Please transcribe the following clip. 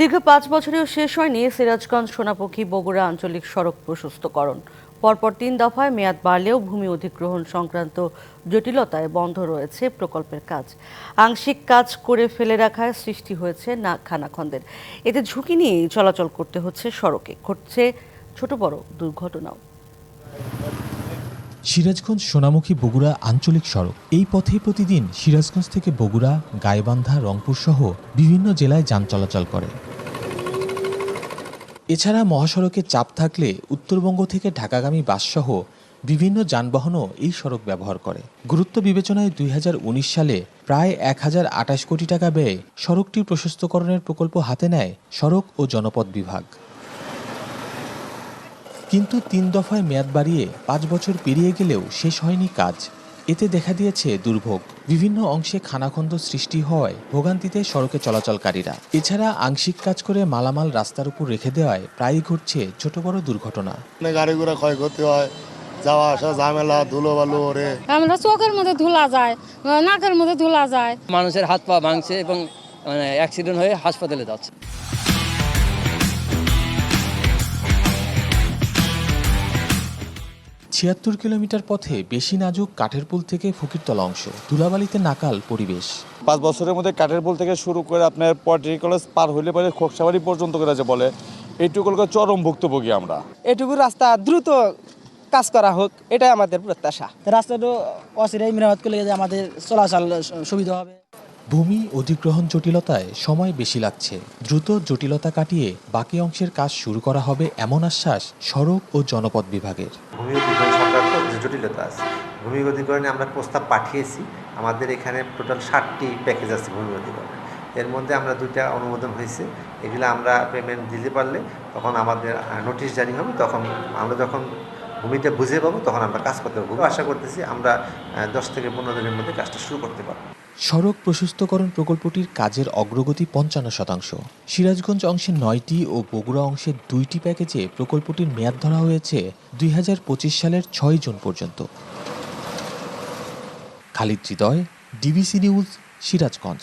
দীর্ঘ পাঁচ বছরেও শেষ হয়নি সিরাজগঞ্জ সোনাপক্ষী বগুড়া আঞ্চলিক সড়ক প্রশস্তকরণ। পরপর তিন দফায় মেয়াদ বাড়লেও ভূমি অধিগ্রহণ সংক্রান্ত জটিলতায় বন্ধ রয়েছে প্রকল্পের কাজ। আংশিক কাজ করে ফেলে রাখায় সৃষ্টি হয়েছে না খানাখন্দের। এতে ঝুঁকি নিয়েই চলাচল করতে হচ্ছে সড়কে। ঘটছে ছোট বড় দুর্ঘটনাও। সিরাজগঞ্জ, সোনামুখী, বগুড়া আঞ্চলিক সড়ক। এই পথে প্রতিদিন সিরাজগঞ্জ থেকে বগুড়া, গাইবান্ধা, রংপুর সহ বিভিন্ন জেলায় যান চলাচল করে। এছাড়া মহাসড়কে চাপ থাকলে উত্তরবঙ্গ থেকে ঢাকাগামী বাসসহ বিভিন্ন যানবাহনও এই সড়ক ব্যবহার করে। গুরুত্ব বিবেচনায় দুই হাজার উনিশ সালে প্রায় এক হাজার আটাশ কোটি টাকা ব্যয়ে সড়কটি প্রশস্তকরণের প্রকল্প হাতে নেয় সড়ক ও জনপথ বিভাগ। কিন্তু তিন দফায় মেয়াদ বাড়িয়ে পাঁচ বছর পেরিয়ে গেলেও শেষ হয়নি কাজ। এতে দেখা দিয়েছে দুর্ভোগ। বিভিন্ন অংশে খানাখন্দ সৃষ্টি হওয়ায় ভোগান্তিতে সড়কে চলাচলকারীরা। এছাড়া আংশিক কাজ করে মালামাল রাস্তার উপর রেখে দেওয়ায় প্রায়ই ঘটছে ছোট বড় দুর্ঘটনা। গাড়ি ঘোড়া ক্ষয়ক্ষতি হয় যাওয়া আসা ঝামেলা ধুলো বালু ওরে আমরা চোখের মধ্যে ধুলা যায় নাকের মধ্যে ধুলা যায়। মানুষের হাত পা ভাঙছে এবং মানে অ্যাক্সিডেন্ট হয়ে হাসপাতালে যাচ্ছে। ছিয়াত্তর কিলোমিটার পথে বেশি নাজুক কাঠের পুল থেকে ফকিরতলা অংশ ধুলাবালিতে নাকাল পরিবেশ। পাঁচ বছরের মধ্যে কাঠের পুল থেকে শুরু করে আপনার পটিরি কলেজ পার হইলে পরে খোকসাবাড়ি পর্যন্ত করে যে বলে। এইটুকুলকে চরম ভুক্তভোগী আমরা। এটুকু রাস্তা দ্রুত কাজ করা হোক এটাই আমাদের প্রত্যাশা। রাস্তাটা অচিরাই মেরামত করলে আমাদের চলাচল সুবিধা হবে। ভূমি অধিগ্রহণ জটিলতায় সময় বেশি লাগছে। দ্রুত জটিলতা কাটিয়ে বাকি অংশের কাজ শুরু করা হবে এমন আশ্বাস সড়ক ও জনপথ বিভাগের। ভূমি অধিগ্রহণ সংক্রান্ত জটিলতা আছে। ভূমি অধিগ্রহণে আমরা প্রস্তাব পাঠিয়েছি। আমাদের এখানে টোটাল ষাটটি প্যাকেজ আছে ভূমি অধিগ্রহণে। এর মধ্যে আমরা দুইটা অনুমোদন হয়েছে। এগুলো আমরা পেমেন্ট দিতে পারলে তখন আমাদের নোটিশ জারি হবে। তখন আমরা যখন ভূমিটা বুঝে পাবো, তখন আমরা কাজ করতে পারব। আশা করতেছি আমরা দশ থেকে পনেরো দিনের মধ্যে কাজটা শুরু করতে পারব। সড়ক প্রশস্তকরণ প্রকল্পটির কাজের অগ্রগতি পঞ্চান্ন শতাংশ। সিরাজগঞ্জ অংশে নয়টি ও বগুড়া অংশের দুইটি প্যাকেজে প্রকল্পটির মেয়াদ ধরা হয়েছে দুই হাজার পঁচিশ সালের ছয় জুন পর্যন্ত। Khalid Hridoy, DBC news, Sirajganj.